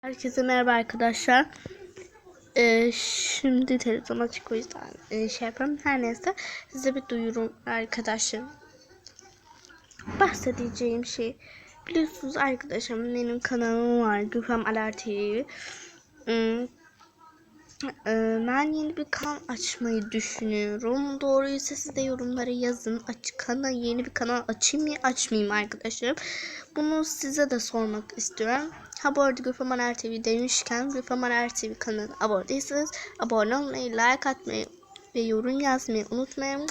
Herkese merhaba arkadaşlar. Ee, şimdi televizyon açık o yüzden e, şey yapalım. Her neyse size bir duyurum arkadaşlar. Bahsedeceğim şey biliyorsunuz arkadaşım benim kanalım var. Güfem Alar TV. Hmm, e, ben yeni bir kanal açmayı düşünüyorum. Doğruysa siz de yorumlara yazın. Aç kanal yeni bir kanal açayım mı açmayayım arkadaşlarım. Bunu size de sormak istiyorum. Ha bu arada Gülfem Anar TV demişken Gülfem Anar TV kanalına abone değilseniz abone olmayı, like atmayı ve yorum yazmayı unutmayın.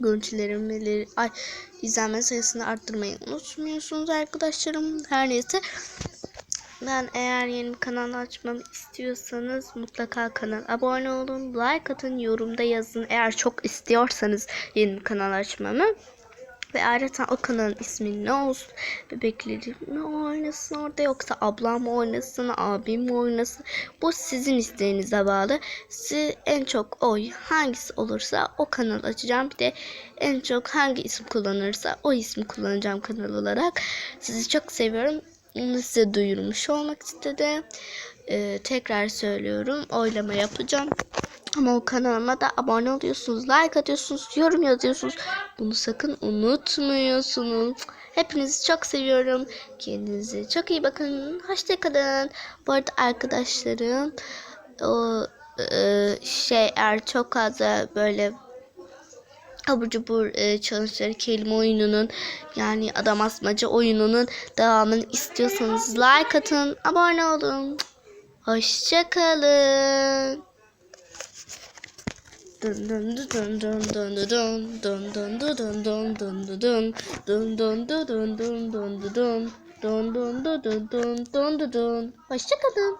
Görüntülerimi, ay izlenme sayısını arttırmayı unutmuyorsunuz arkadaşlarım. Her neyse ben eğer yeni bir kanal açmamı istiyorsanız mutlaka kanal abone olun, like atın, yorumda yazın. Eğer çok istiyorsanız yeni bir kanal açmamı. Ve ayrıca o kanalın ismi ne olsun? Bebeklerim mi oynasın orada yoksa ablam mı oynasın, abim mi oynasın? Bu sizin isteğinize bağlı. Siz en çok oy hangisi olursa o kanal açacağım. Bir de en çok hangi isim kullanırsa o ismi kullanacağım kanal olarak. Sizi çok seviyorum. Size duyurmuş olmak istedim. Ee, tekrar söylüyorum. Oylama yapacağım. Ama o kanalıma da abone oluyorsunuz, like atıyorsunuz, yorum yazıyorsunuz. Bunu sakın unutmuyorsunuz. Hepinizi çok seviyorum. Kendinize çok iyi bakın. Hoşçakalın. Bu arada arkadaşlarım o e, şey eğer çok fazla böyle abur cubur e, challenge'ları kelime oyununun yani adam asmaca oyununun devamını istiyorsanız like atın, abone olun. Hoşçakalın. Hoşçakalın.